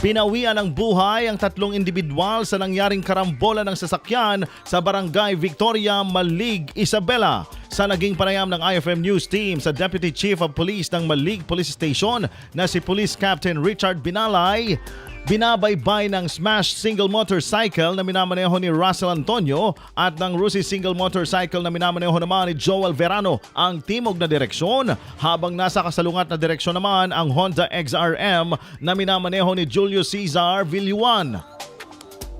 Pinawian ng buhay ang tatlong individual sa nangyaring karambola ng sasakyan sa Barangay Victoria, Malig, Isabela. Sa naging panayam ng IFM News Team sa Deputy Chief of Police ng Malig Police Station na si Police Captain Richard Binalay, Binabaybay ng smashed single motorcycle na minamaneho ni Russell Antonio at ng Rusi single motorcycle na minamaneho naman ni Joel Verano ang timog na direksyon habang nasa kasalungat na direksyon naman ang Honda XRM na minamaneho ni Julio Cesar Villuan.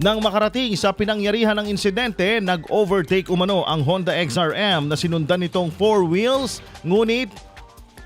Nang makarating sa pinangyarihan ng insidente, nag-overtake umano ang Honda XRM na sinundan nitong four wheels, ngunit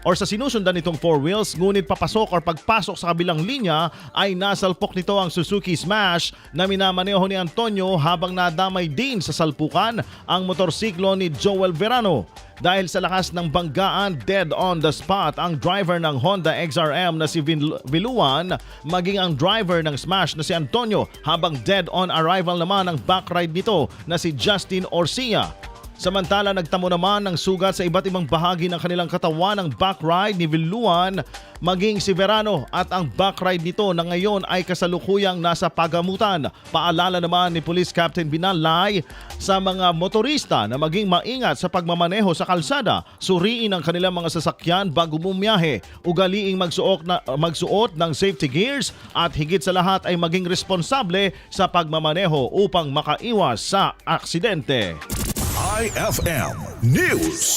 or sa sinusundan nitong four wheels, ngunit papasok or pagpasok sa kabilang linya ay nasalpok nito ang Suzuki Smash na minamaneho ni Antonio habang nadamay din sa salpukan ang motorsiklo ni Joel Verano. Dahil sa lakas ng banggaan, dead on the spot ang driver ng Honda XRM na si Vin- Viluan, maging ang driver ng Smash na si Antonio habang dead on arrival naman ang backride nito na si Justin Orsia. Samantala nagtamo naman ng sugat sa iba't ibang bahagi ng kanilang katawan ng backride ni Villuan maging si Verano at ang backride nito na ngayon ay kasalukuyang nasa pagamutan. Paalala naman ni Police Captain Binalay sa mga motorista na maging maingat sa pagmamaneho sa kalsada, suriin ang kanilang mga sasakyan bago bumiyahe, ugaliing magsuot, na, magsuot ng safety gears at higit sa lahat ay maging responsable sa pagmamaneho upang makaiwas sa aksidente. IFM News.